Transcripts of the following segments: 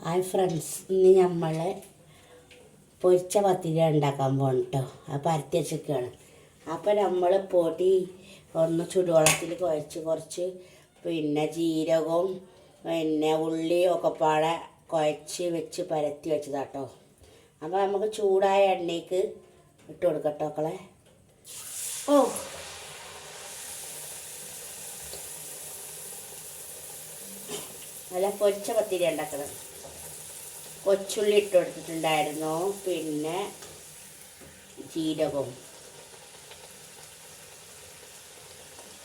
Hi friends ഇന്ന് നമ്മൾ പൊരിച്ച പത്തിരി ഉണ്ടാക്കാൻ പോകണം കേട്ടോ അത് പരത്തി വെച്ചൊക്കെയാണ് അപ്പോൾ നമ്മൾ പൊടി ഒന്ന് ചുടുവെള്ളത്തിൽ കുഴച്ച് കുറച്ച് പിന്നെ ജീരകവും പിന്നെ ഉള്ളിയും ഒക്കെ പാടെ കുഴച്ച് വെച്ച് പരത്തി വെച്ചതാട്ടോ അപ്പോൾ നമുക്ക് ചൂടായ എണ്ണയ്ക്ക് ഇട്ട് കൊടുക്കട്ടോ മക്കളെ. ഓ. നല്ല പൊരിച്ച പത്തിരി ഉണ്ടാക്കുന്നത് കൊച്ചുള്ളി ഇട്ട് കൊടുത്തിട്ടുണ്ടായിരുന്നു പിന്നെ ജീരകവും.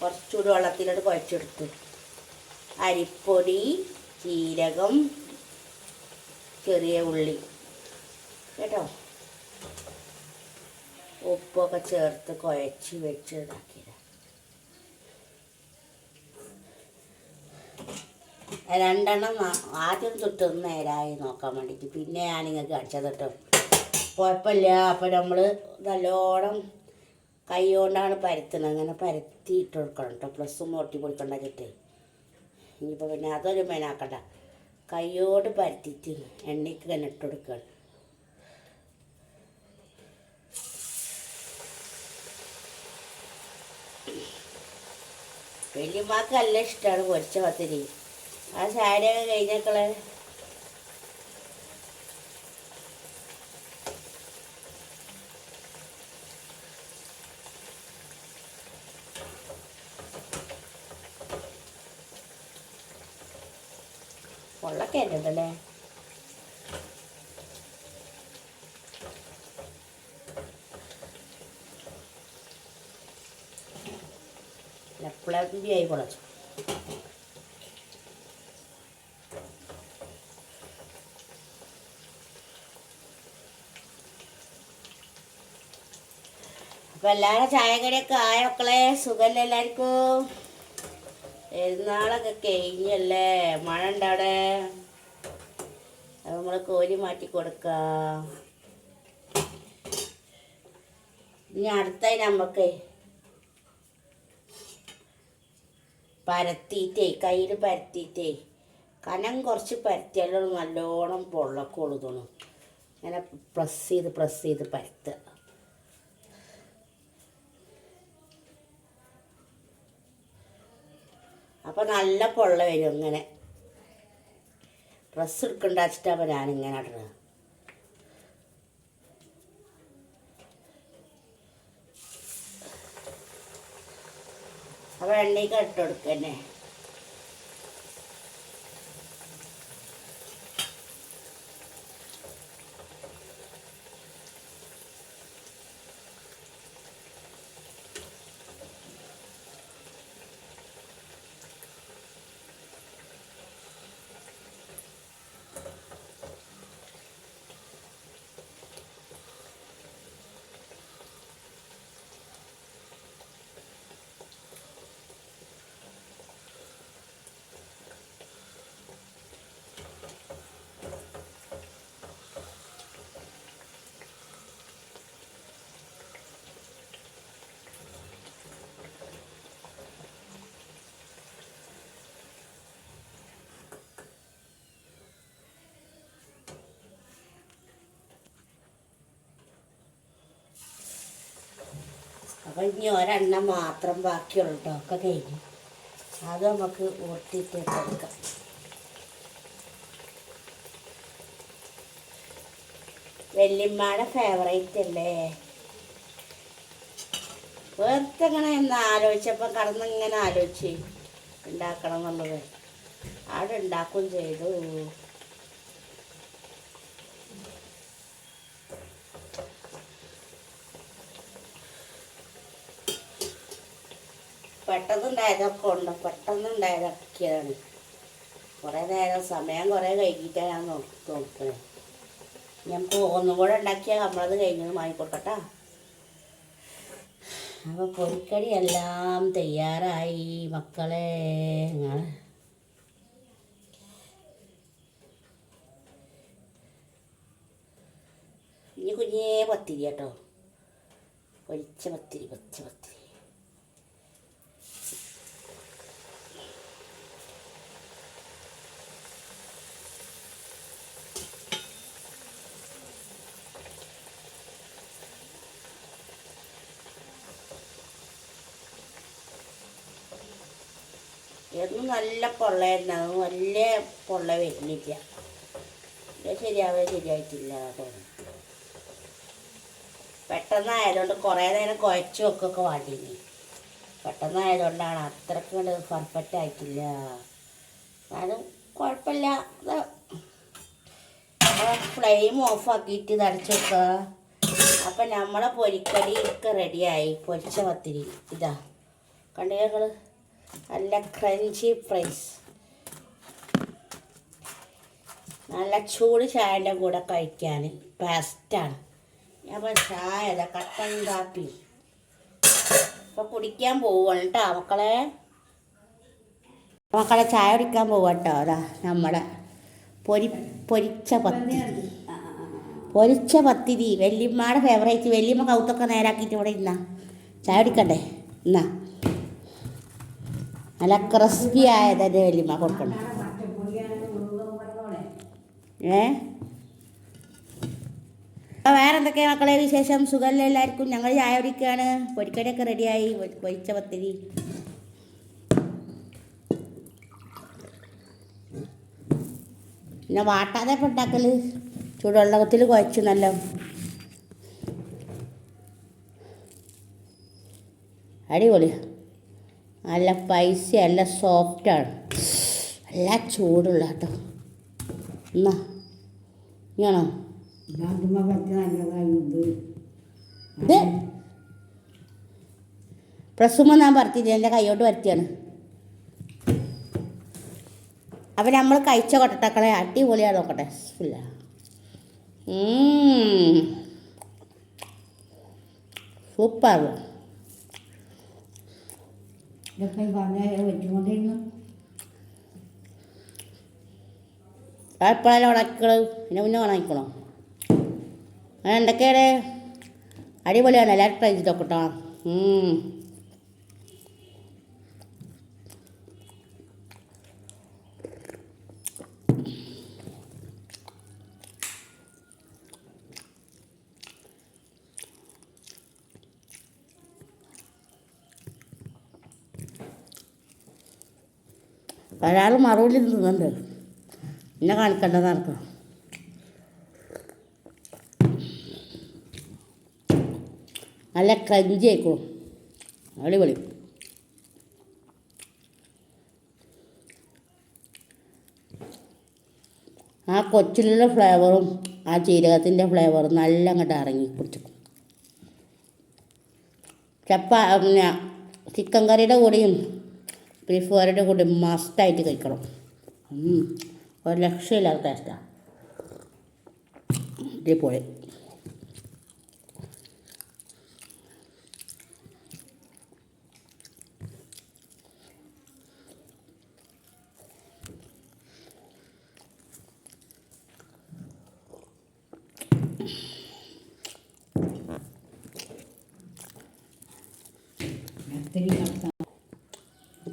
കുറച്ചുകൂടി വെള്ളത്തിലോട്ട് കുഴച്ചെടുത്തു. അരിപ്പൊടി ജീരകം ചെറിയ ഉള്ളി. കേട്ടോ? ഉപ്പൊക്കെ ചേർത്ത് കുഴച്ച് വെച്ച് രണ്ടെണ്ണം ആദ്യം തൊട്ട് നേരായി നോക്കാൻ വേണ്ടിയിട്ട്. പിന്നെ ഞാൻ നിങ്ങൾക്ക് അടിച്ചത് കേട്ടോ കുഴപ്പമില്ല. അപ്പോൾ നമ്മൾ നല്ലോണം കൈ കൊണ്ടാണ് പരത്തുന്നത്. അങ്ങനെ പരത്തി ഇട്ട് കൊടുക്കണം കേട്ടോ പ്ലസ്സും ഒട്ടി കൊടുക്കണ്ട ചിട്ട് ഇനിയിപ്പോൾ പിന്നെ അതൊരു മെനാക്കണ്ട. കൈയോട് പരത്തിയിട്ട് എണ്ണയ്ക്ക് തന്നെ ഇട്ട് കൊടുക്കണം. വലിയമാക്ക് നല്ല ഇഷ്ടമാണ് പൊരിച്ച പത്തിരി. ആ ചായയൊക്കെ കഴിഞ്ഞേക്കളെ. വെള്ളമൊക്കെ ഉണ്ടല്ലേ എപ്പോഴും ആയി പൊളച്ചു. അപ്പൊ എല്ലാവരും ചായക്കടിയൊക്കെ ആയ മക്കളെ? സുഖല്ലേ എല്ലാവർക്കും? പെരുന്നാളൊക്കെ കഴിഞ്ഞല്ലേ? മഴ ഉണ്ട് അവിടെ? നമ്മൾ കോരി മാറ്റി കൊടുക്കാം. ഇനി അടുത്തായി നമുക്ക് പരത്തിയിട്ടേ കയ്യിൽ പരത്തിയിട്ടേ കനം കുറച്ച് പരത്തിയാലും നല്ലോണം പൊള്ളക്കോളൂ തോന്നും ഇങ്ങനെ പ്രസ് ചെയ്ത് പ്രസ് ചെയ്ത് പരത്തുക. അപ്പോൾ നല്ല പൊള്ള വരും ഇങ്ങനെ. ഡ്രസ്സ് എടുക്കണ്ട വെച്ചിട്ടാണ് ഞാനിങ്ങനെ ഇടുന്നത് അപ്പോൾ എണ്ണയ്ക്ക് ഇട്ട് അപ്പോൾ ഇനി ഒരെണ്ണം മാത്രം ബാക്കിയുള്ളൂ കേട്ടോ ഒക്കെ കഴിഞ്ഞു. അത് നമുക്ക് ഊട്ടിയിട്ട് കൊടുക്കാം വെല്ലിമ്മയുടെ ഫേവറേറ്റ് അല്ലേ? വേർത്തങ്ങനെ എന്ന് ആലോചിച്ചപ്പോൾ കടന്നിങ്ങനെ ആലോചിച്ച്. ഉണ്ടാക്കണം എന്നുള്ളത്. അവിടെ ഉണ്ടാക്കുകയും ചെയ്തു. പെട്ടെന്നുണ്ടായതൊക്കെ ഉണ്ട്. പെട്ടെന്നുണ്ടായതൊക്കെയാണ്. കുറേ നേരം സമയം കുറേ കഴിഞ്ഞിട്ടാണ് ഞാൻ നോക്കി നോക്കുന്നത് നമുക്ക് ഒന്നും കൂടെ ഉണ്ടാക്കിയാൽ നമ്മളത് കഴിഞ്ഞത് വാങ്ങിക്കൊടുക്കട്ടാ അപ്പോൾ പൊരിക്കടി എല്ലാം തയ്യാറായി മക്കളെ. നിങ്ങൾ ഇനി കുഞ്ഞേ പത്തിരി കേട്ടോ പൊരിച്ച പത്തിരി പൊരിച്ച പത്തിരി. എന്നും നല്ല പൊള്ളയായിരുന്നു. അത് വലിയ പൊള്ള വരുന്നില്ല. ഇത് ശരിയാവേ? ശരിയായിട്ടില്ല പെട്ടെന്നായതുകൊണ്ട് കുറേ നേരം കുഴച്ച് വെക്കൊക്കെ വേണ്ടിനി പെട്ടെന്നായതുകൊണ്ടാണ് അത്രയ്ക്ക് കൊണ്ട് പെർഫെക്റ്റ് ആയിട്ടില്ല. എന്നാലും കുഴപ്പമില്ല. ഫ്ലെയിം ഓഫാക്കിയിട്ട് അടച്ചു വെക്കുക. അപ്പം നമ്മളെ പൊരിക്കടി ഒക്കെ റെഡിയായി പൊരിച്ച പത്തിരി. ഇതാ. കണ്ടു ഞങ്ങൾ നല്ല ക്രഞ്ചി ഫ്രൈസ് നല്ല ചൂട് ചായന്റെ കൂടെ കഴിക്കാൻ ബെസ്റ്റാണ് ഞാൻ ചായ അല്ല കട്ടൻ കാപ്പി. ഇപ്പം കുടിക്കാൻ പോവാണ് കേട്ടോ മക്കളെ. മക്കളെ ചായ കുടിക്കാൻ പോവാട്ടോ അതാ നമ്മുടെ പൊരി പൊരിച്ച പത്തിരി പൊരിച്ച പത്തിരി. വല്യമ്മയുടെ ഫേവറേറ്റ് വല്യമ്മ കൗത്തൊക്കെ നേരാക്കിയിട്ട് ഇവിടെ ഇന്നാ ചായ കുടിക്കണ്ടേ? എന്നാ നല്ല ക്രിസ്പി ആയതന്നെ വലിയ കൊടുക്കണം. ഏ? വേറെ എന്തൊക്കെയാണ് മക്കളെ വിശേഷം? സുഖമല്ലേ എല്ലാവർക്കും? ഞങ്ങൾ ചായ കുടിക്കുകയാണ് പൊരിക്കടിയൊക്കെ റെഡിയായി. പൊരിച്ച പത്തിരി. പിന്നെ വാട്ടാതെ ഇപ്പം ഉണ്ടാക്കൽ ചൂടുവെള്ളത്തിൽ കുഴച്ചു നല്ല അടിപൊളി. നല്ല പൈസ അല്ല സോഫ്റ്റാണ് നല്ല ചൂടുള്ള കേട്ടോ. എന്നാ ഇങ്ങനോ ഇത് പ്രസുമ ഞാൻ പറത്തില്ല എന്റെ കൈയോട്ട് വരുത്തിയാണ് അപ്പം നമ്മൾ കഴിച്ച കൊട്ടട്ടക്കളെ അടിപൊളിയാണ് നോക്കട്ടെ. ഇല്ല സൂപ്പർ. ഇതൊക്കെ പറഞ്ഞ വെച്ചുകൊണ്ടിരുന്നു. എപ്പോഴായാലും ഉണക്കൾ പിന്നെ മുന്നേ അങ്ങനെ എന്തൊക്കെയാണ്? അടിപൊളിയാണ്. എല്ലാവരും ട്രൈ ചെയ്ത് നോക്കട്ടോ ഒരാൾ മറുപടി തിന്നുന്നുണ്ട് എന്നെ കാണിക്കേണ്ടത് നടക്കണം നല്ല ക്രഞ്ചി ആയിക്കോളും അടിപൊളി. ആ കൊച്ചിലുള്ള ഫ്ലേവറും ആ ജീരകത്തിന്റെ ഫ്ലേവറും നല്ല അങ്ങോട്ട് ഇറങ്ങി കുടിച്ചു ചപ്പ ചിക്കൻ കറിയുടെ കൂടെയും ബീഫ് കറിയുടെ കൂടെയും മസ്റ്റായിട്ട് കഴിക്കണം. ഒരു ലക്ഷ്യമില്ലാത്ത ടേസ്റ്റാണ് ഇതേപോലെ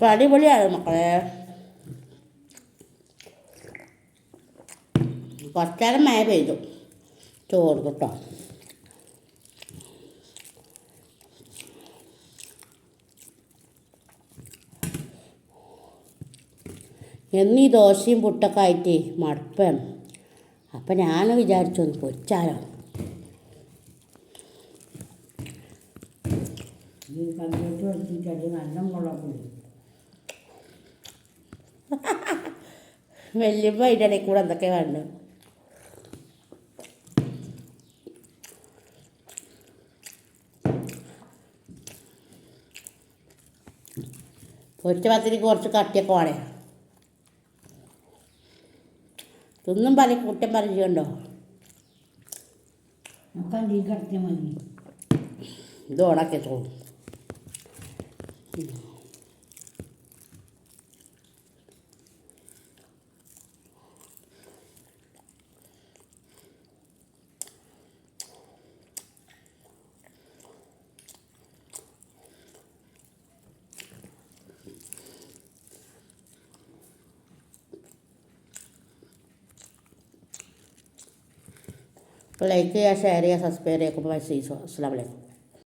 ഇപ്പം അടിപൊളിയാണ് മക്കളെ. കുറച്ചേരം മഴ പെയ്തു. ചോറ് കിട്ടോ. എന്നീ ദോശയും പുട്ടൊക്കെ ആയിട്ട് മടുപ്പം അപ്പം ഞാൻ വിചാരിച്ചു ഒന്ന് പൊരിച്ചാലോ. നല്ല മുളകും വലിയപ്പോൾ അതിന്റെ ഇടയിൽ കൂടെ എന്തൊക്കെ വേണ്ട? പൊരിച്ച പത്തിരി കുറച്ച് കട്ടിയൊക്കെ വേണേ. തിന്നും പല കുറ്റം പറഞ്ഞുണ്ടോ കടത്തിയാൽ മതി. ഇത് ഉണക്കി തോന്നും ലൈക്ക് ചെയ്യുക ഷെയർ ചെയ്യുക സബ്സ്ക്രൈബ് ചെയ്യുക അസ്സാം വലൈക്കും